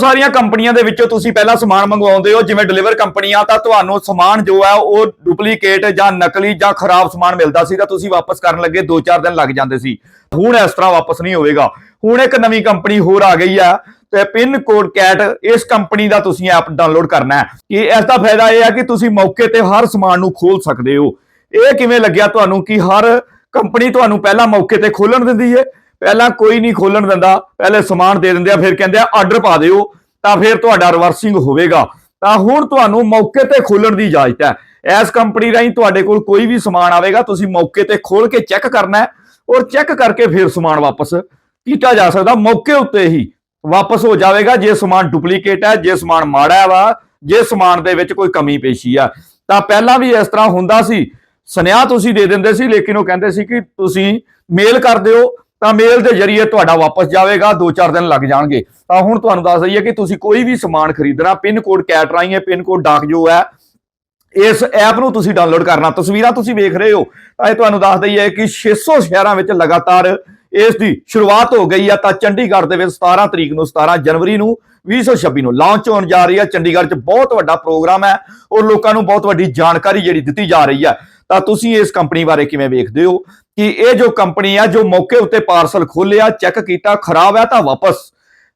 ਸਾਰੀਆਂ ਕੰਪਨੀਆਂ ਦੇ ਵਿੱਚੋਂ ਤੁਸੀਂ ਪਹਿਲਾਂ ਸਮਾਨ ਮੰਗਵਾਉਂਦੇ ਹੋ, ਜਿਵੇਂ ਡਿਲੀਵਰ ਕੰਪਨੀਆਂ, ਤਾਂ ਤੁਹਾਨੂੰ ਸਮਾਨ ਜੋ ਹੈ ਉਹ ਡੁਪਲੀਕੇਟ ਜਾਂ ਨਕਲੀ ਜਾਂ ਖਰਾਬ ਸਮਾਨ ਮਿਲਦਾ ਸੀ, ਤਾਂ ਤੁਸੀਂ ਵਾਪਸ ਕਰਨ ਲੱਗੇ 2-4 ਦਿਨ ਲੱਗ ਜਾਂਦੇ ਸੀ। ਹੁਣ ਇਸ ਤਰ੍ਹਾਂ ਵਾਪਸ ਨਹੀਂ ਹੋਵੇਗਾ। ਹੁਣ ਇੱਕ ਨਵੀਂ ਕੰਪਨੀ ਹੋਰ ਆ ਗਈ ਆ ਤੇ ਪਿਨ ਕੋਡ ਕੈਟ, ਇਸ ਕੰਪਨੀ ਦਾ ਤੁਸੀਂ ਐਪ ਡਾਊਨਲੋਡ ਕਰਨਾ ਹੈ। ਕਿ ਇਸ ਦਾ ਫਾਇਦਾ ਇਹ ਹੈ ਕਿ ਤੁਸੀਂ ਮੌਕੇ ਤੇ ਹਰ ਸਮਾਨ ਨੂੰ ਖੋਲ ਸਕਦੇ ਹੋ। ਇਹ ਕਿਵੇਂ ਲੱਗਿਆ ਤੁਹਾਨੂੰ ਕਿ ਹਰ ਕੰਪਨੀ ਤੁਹਾਨੂੰ ਪਹਿਲਾਂ ਮੌਕੇ ਤੇ ਖੋਲਣ ਦਿੰਦੀ ਹੈ ਪਹਿਲਾਂ ਕੋਈ ਨਹੀਂ ਖੋਲਣ ਦਿੰਦਾ, ਪਹਿਲੇ ਸਮਾਨ ਦੇ ਦਿੰਦੇ ਆ, ਫਿਰ ਕਹਿੰਦੇ ਆ ਆਰਡਰ ਪਾ ਦਿਓ, ਤਾਂ ਫਿਰ ਤੁਹਾਡਾ ਰਿਵਰਸਿੰਗ ਹੋਵੇਗਾ। ਤਾਂ ਹੁਣ ਤੁਹਾਨੂੰ ਮੌਕੇ ਤੇ ਖੋਲਣ ਦੀ ਇਜਾਜ਼ਤ ਹੈ। ਇਸ ਕੰਪਨੀ ਰਾਹੀਂ ਤੁਹਾਡੇ ਕੋਲ ਕੋਈ ਵੀ ਸਮਾਨ ਆਵੇਗਾ, ਤੁਸੀਂ ਮੌਕੇ ਤੇ ਖੋਲ ਕੇ ਚੈੱਕ ਕਰਨਾ ਹੈ ਔਰ ਚੈੱਕ ਕਰਕੇ ਫਿਰ ਸਮਾਨ ਵਾਪਸ ਕੀਤਾ ਜਾ ਸਕਦਾ, ਮੌਕੇ ਉੱਤੇ ਹੀ ਵਾਪਸ ਹੋ ਜਾਵੇਗਾ, ਜੇ ਸਮਾਨ ਡੁਪਲੀਕੇਟ ਹੈ, ਜੇ ਸਮਾਨ ਮਾੜਾ ਵਾ, ਜੇ ਸਮਾਨ ਦੇ ਵਿੱਚ ਕੋਈ ਕਮੀ ਪੇਸ਼ੀ ਆ। ਤਾਂ ਪਹਿਲਾਂ ਵੀ ਇਸ ਤਰ੍ਹਾਂ ਹੁੰਦਾ ਸੀ, ਸੁਨੇਹਾ ਤੁਸੀਂ ਦੇ ਦਿੰਦੇ ਸੀ, ਲੇਕਿਨ ਉਹ ਕਹਿੰਦੇ ਸੀ ਕਿ ਤੁਸੀਂ ਮੇਲ ਕਰ ਦਿਓ ਤਾਂ ਮੇਲ ਦੇ ਜ਼ਰੀਏ ਤੁਹਾਡਾ ਵਾਪਸ ਜਾਵੇਗਾ 2-4 ਦਿਨ ਲੱਗ ਜਾਣਗੇ। ਤਾਂ ਹੁਣ ਤੁਹਾਨੂੰ ਦੱਸ ਦਈਏ ਕਿ ਤੁਸੀਂ ਕੋਈ ਵੀ ਸਮਾਨ ਖਰੀਦਣਾ, ਪਿਨ ਕੋਡ ਕੈਟ ਰਾਹੀਂ ਹੈ, ਪਿਨ ਕੋਡ ਡਾਕ ਜੋ ਹੈ, ਇਸ ਐਪ ਨੂੰ ਤੁਸੀਂ ਡਾਊਨਲੋਡ ਕਰਨਾ। ਤਸਵੀਰਾਂ ਤੁਸੀਂ ਵੇਖ ਰਹੇ ਹੋ, ਤਾਂ ਇਹ ਤੁਹਾਨੂੰ ਦੱਸ ਦਈਏ ਕਿ 600 ਸ਼ਹਿਰਾਂ ਵਿੱਚ ਲਗਾਤਾਰ ਇਸ ਦੀ ਸ਼ੁਰੂਆਤ ਹੋ ਗਈ ਆ, ਤਾਂ ਚੰਡੀਗੜ੍ਹ ਦੇ ਵਿੱਚ 17 ਤਰੀਕ ਨੂੰ 17 ਜਨਵਰੀ ਨੂੰ 2026 ਨੂੰ ਲਾਂਚ ਹੋਣ ਜਾ ਰਹੀ ਹੈ ਚੰਡੀਗੜ੍ਹ 'ਚ ਬਹੁਤ ਵੱਡਾ ਪ੍ਰੋਗਰਾਮ ਹੈ, ਔਰ ਲੋਕਾਂ ਨੂੰ ਬਹੁਤ ਵੱਡੀ ਜਾਣਕਾਰੀ ਜਿਹੜੀ ਦਿੱਤੀ ਜਾ ਰਹੀ ਹੈ ਤਾਂ ਤੁਸੀਂ ਇਸ ਕੰਪਨੀ ਬਾਰੇ ਕਿਵੇਂ ਵੇਖਦੇ ਹੋ? ਕਿ ਇਹ ਜੋ ਕੰਪਨੀ ਆ, ਜੋ ਮੌਕੇ ਉੱਤੇ ਪਾਰਸਲ ਖੋਲਿਆ ਚੈੱਕ ਕੀਤਾ, ਖਰਾਬ ਹੈ ਤਾਂ ਵਾਪਸ।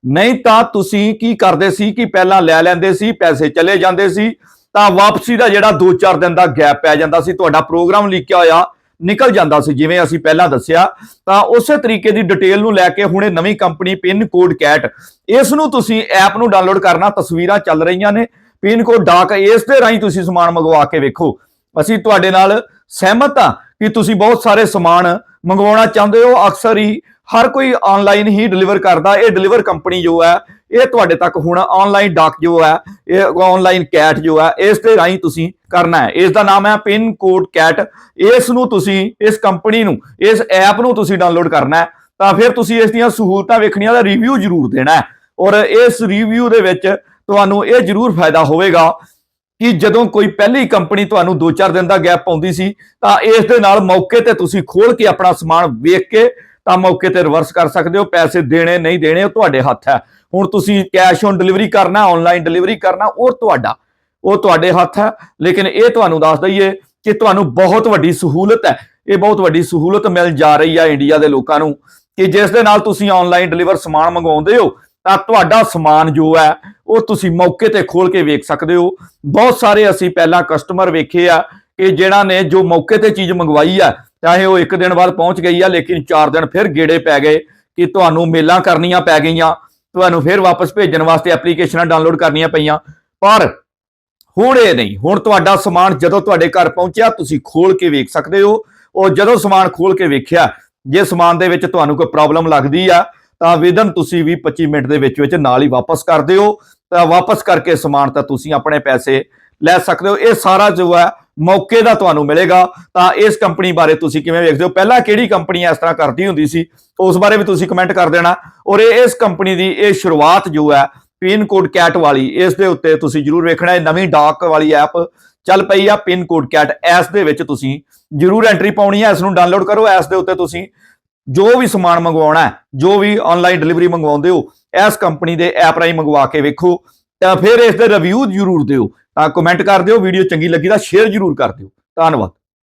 ਨਹੀਂ ਤਾਂ ਤੁਸੀਂ ਕੀ ਕਰਦੇ ਸੀ ਕਿ ਪਹਿਲਾਂ ਲੈ ਲੈਂਦੇ ਸੀ, ਪੈਸੇ ਚਲੇ ਜਾਂਦੇ ਸੀ, ਤਾਂ ਵਾਪਸੀ ਦਾ ਜਿਹੜਾ 2-4 ਦਿਨ ਦਾ ਗੈਪ ਪੈ ਜਾਂਦਾ ਸੀ, ਤੁਹਾਡਾ ਪ੍ਰੋਗਰਾਮ ਲਿਖਿਆ ਹੋਇਆ, ਨਿਕਲ ਜਾਂਦਾ ਸੀ, ਜਿਵੇਂ ਅਸੀਂ ਪਹਿਲਾਂ ਦੱਸਿਆ। ਤਾਂ ਉਸੇ ਤਰੀਕੇ ਦੀ ਡਿਟੇਲ ਨੂੰ ਲੈ ਕੇ ਹੁਣੇ ਨਵੀਂ ਕੰਪਨੀ ਪਿਨ ਕੋਡ ਕੈਟ। ਇਸ ਨੂੰ ਤੁਸੀਂ ਐਪ ਨੂੰ ਡਾਊਨਲੋਡ ਕਰਨਾ, ਤਸਵੀਰਾਂ ਚੱਲ ਰਹੀਆਂ ਨੇ। ਪਿਨ ਕੋਡ ਡਾਕ, ਇਸ ਦੇ ਰਾਹੀਂ ਤੁਸੀਂ ਸਮਾਨ ਮੰਗਵਾ ਕੇ ਵੇਖੋ। ਅਸੀਂ ਤੁਹਾਡੇ ਨਾਲ ਸਹਿਮਤ ਹਾਂ ਕਿ ਤੁਸੀਂ ਬਹੁਤ ਸਾਰੇ ਸਮਾਨ ਮੰਗਵਾਉਣਾ ਚਾਹੁੰਦੇ ਹੋ, ਅਕਸਰ ਹੀ ਹਰ ਕੋਈ ਆਨਲਾਈਨ ਹੀ ਡਿਲੀਵਰ ਕਰਦਾ। ਇਹ ਡਿਲੀਵਰ ਕੰਪਨੀ ਜੋ ਹੈ, ਇਹ ਤੁਹਾਡੇ ਤੱਕ ਹੁਣ ਆਨਲਾਈਨ ਡਾਕ ਜੋ ਹੈ, ਇਹ ਆਨਲਾਈਨ ਕੈਟ ਜੋ ਹੈ, ਇਸ ਦੇ ਰਾਹੀਂ ਤੁਸੀਂ ਕਰਨਾ ਹੈ। ਇਸ ਦਾ ਨਾਮ ਹੈ ਪਿਨ ਕੋਡ ਕੈਟ ਇਸ ਨੂੰ ਤੁਸੀਂ, ਇਸ ਕੰਪਨੀ ਨੂੰ, ਇਸ ਐਪ ਨੂੰ ਤੁਸੀਂ ਡਾਊਨਲੋਡ ਕਰਨਾ ਹੈ। ਤਾਂ ਫਿਰ ਤੁਸੀਂ ਇਸ ਦੀਆਂ ਸਹੂਲਤਾਂ ਵੇਖਣੀਆਂ ਦਾ ਰਿਵਿਊ ਜ਼ਰੂਰ ਦੇਣਾ ਹੈ। ਔਰ ਇਸ ਰਿਵਿਊ ਦੇ ਵਿੱਚ ਤੁਹਾਨੂੰ ਇਹ ਜ਼ਰੂਰ ਫਾਇਦਾ ਹੋਵੇਗਾ ਕਿ ਜਦੋਂ ਕੋਈ ਪਹਿਲੀ ਕੰਪਨੀ ਤੁਹਾਨੂੰ 2-4 ਦਿਨ ਦਾ ਗੈਪ ਪਾਉਂਦੀ ਸੀ, ਤਾਂ ਇਸ ਦੇ ਨਾਲ ਮੌਕੇ ਤੇ ਤੁਸੀਂ ਖੋਲ ਕੇ ਆਪਣਾ ਸਮਾਨ ਵੇਖ ਕੇ ਤਾਂ ਮੌਕੇ ਤੇ ਰਿਵਰਸ ਕਰ ਸਕਦੇ ਹੋ, ਪੈਸੇ ਦੇਣੇ ਨਹੀਂ ਦੇਣੇ ਉਹ ਤੁਹਾਡੇ ਹੱਥ ਹੈ। ਹੁਣ ਤੁਸੀਂ ਕੈਸ਼ ਔਨ ਡਿਲੀਵਰੀ ਕਰਨਾ ਆਨਲਾਈਨ ਡਿਲੀਵਰੀ ਕਰਨਾ, ਉਹ ਤੁਹਾਡਾ, ਉਹ ਤੁਹਾਡੇ ਹੱਥ ਹੈ। ਲੇਕਿਨ ਇਹ ਤੁਹਾਨੂੰ ਦੱਸ ਦਈਏ ਕਿ ਤੁਹਾਨੂੰ ਬਹੁਤ ਵੱਡੀ ਸਹੂਲਤ ਹੈ। ਇਹ ਬਹੁਤ ਵੱਡੀ ਸਹੂਲਤ ਮਿਲ ਜਾ ਰਹੀ ਹੈ ਇੰਡੀਆ ਦੇ ਲੋਕਾਂ ਨੂੰ ਕਿ ਜਿਸ ਦੇ ਨਾਲ ਤੁਸੀਂ ਆਨਲਾਈਨ ਡਿਲੀਵਰ ਸਮਾਨ ਮੰਗਵਾਉਂਦੇ ਹੋ ਤਾਂ ਤੁਹਾਡਾ ਸਮਾਨ ਜੋ ਹੈ, ਉਹ ਤੁਸੀਂ ਮੌਕੇ ਤੇ ਖੋਲ ਕੇ ਵੇਖ ਸਕਦੇ ਹੋ। ਬਹੁਤ ਸਾਰੇ ਅਸੀਂ ਪਹਿਲਾਂ ਕਸਟਮਰ ਵੇਖੇ ਆ ਕਿ ਜਿਹੜਾ ਨੇ ਜੋ ਮੌਕੇ ਤੇ ਚੀਜ਼ ਮੰਗਵਾਈ ਆ, ਚਾਹੇ ਉਹ ਇੱਕ ਦਿਨ ਬਾਅਦ ਪਹੁੰਚ ਗਈ ਆ, ਲੇਕਿਨ 4 ਦਿਨ ਫਿਰ ਗੇੜੇ ਪੈ ਗਏ ਕਿ ਤੁਹਾਨੂੰ ਮੇਲਾਂ ਕਰਨੀਆਂ ਪੈ ਗਈਆਂ, ਤੁਹਾਨੂੰ ਫਿਰ ਵਾਪਸ ਭੇਜਣ ਵਾਸਤੇ ਐਪਲੀਕੇਸ਼ਨਾਂ ਡਾਊਨਲੋਡ ਕਰਨੀਆਂ ਪਈਆਂ। ਪਰ ਹੁਣ ਇਹ ਨਹੀਂ, ਹੁਣ ਤੁਹਾਡਾ ਸਮਾਨ ਜਦੋਂ ਤੁਹਾਡੇ ਘਰ ਪਹੁੰਚਿਆ, ਤੁਸੀਂ ਖੋਲ ਕੇ ਵੇਖ ਸਕਦੇ ਹੋ। ਉਹ ਜਦੋਂ ਸਮਾਨ ਖੋਲ ਕੇ ਵੇਖਿਆ, ਜੇ ਸਮਾਨ ਦੇ ਵਿੱਚ ਤੁਹਾਨੂੰ ਕੋਈ ਪ੍ਰੋਬਲਮ ਲੱਗਦੀ ਆ ਤਾਂ ਵਿਦਨ ਤੁਸੀਂ ਵੀ 25 ਮਿੰਟ ਦੇ ਵਿੱਚ ਵਿੱਚ ਨਾਲ ਹੀ ਵਾਪਸ ਕਰ ਦਿਓ। ਤਾਂ ਵਾਪਸ ਕਰਕੇ ਸਮਾਨ ਤਾਂ ਤੁਸੀਂ ਆਪਣੇ ਪੈਸੇ ਲੈ ਸਕਦੇ ਹੋ। ਇਹ ਸਾਰਾ ਜੋ ਹੈ ਮੌਕੇ ਦਾ ਤੁਹਾਨੂੰ ਮਿਲੇਗਾ। ਤਾਂ ਇਸ ਕੰਪਨੀ ਬਾਰੇ ਤੁਸੀਂ ਕਿਵੇਂ ਵੇਖਦੇ ਹੋ? ਪਹਿਲਾਂ ਕਿਹੜੀ ਕੰਪਨੀ ਇਸ ਤਰ੍ਹਾਂ ਕਰਦੀ ਹੁੰਦੀ ਸੀ? ਉਸ ਬਾਰੇ ਵੀ ਤੁਸੀਂ ਕਮੈਂਟ ਕਰ ਦੇਣਾ। ਔਰ ਇਹ ਇਸ ਕੰਪਨੀ ਦੀ ਇਹ ਸ਼ੁਰੂਆਤ ਜੋ ਹੈ ਪਿਨ ਕੋਡ ਕੈਟ ਵਾਲੀ, ਇਸ ਦੇ ਉੱਤੇ ਤੁਸੀਂ ਜਰੂਰ ਵੇਖਣਾ। ਹੈ ਨਵੀਂ ਡਾਕ ਵਾਲੀ ਐਪ ਚੱਲ ਪਈ ਆ। ਪਿਨ ਕੋਡ ਕੈਟ ਐਸ ਦੇ ਵਿੱਚ ਤੁਸੀਂ ਜਰੂਰ ਐਂਟਰੀ ਪਾਉਣੀ ਹੈ। ਇਸ ਨੂੰ ਡਾਊਨਲੋਡ ਕਰੋ। ਐਸ ਦੇ ਉੱਤੇ ਤੁਸੀਂ ਜੋ ਵੀ ਸਮਾਨ ਮੰਗਵਾਉਣਾ ਜੋ ਵੀ ਆਨਲਾਈਨ ਡਿਲੀਵਰੀ ਮੰਗਵਾਉਂਦੇ ਹੋ, ਇਸ ਕੰਪਨੀ ਦੇ ਐਪ ਰਾਹੀਂ ਮੰਗਵਾ ਕੇ ਵੇਖੋ, ਤਾਂ ਫਿਰ ਇਸ ਦੇ ਰਿਵਿਊ ਜਰੂਰ ਦਿਓ, ਤਾਂ ਕਮੈਂਟ ਕਰ ਦਿਓ ਵੀਡੀਓ ਚੰਗੀ ਲੱਗੀ ਤਾਂ ਸ਼ੇਅਰ ਜਰੂਰ ਕਰ ਦਿਓ। ਧੰਨਵਾਦ।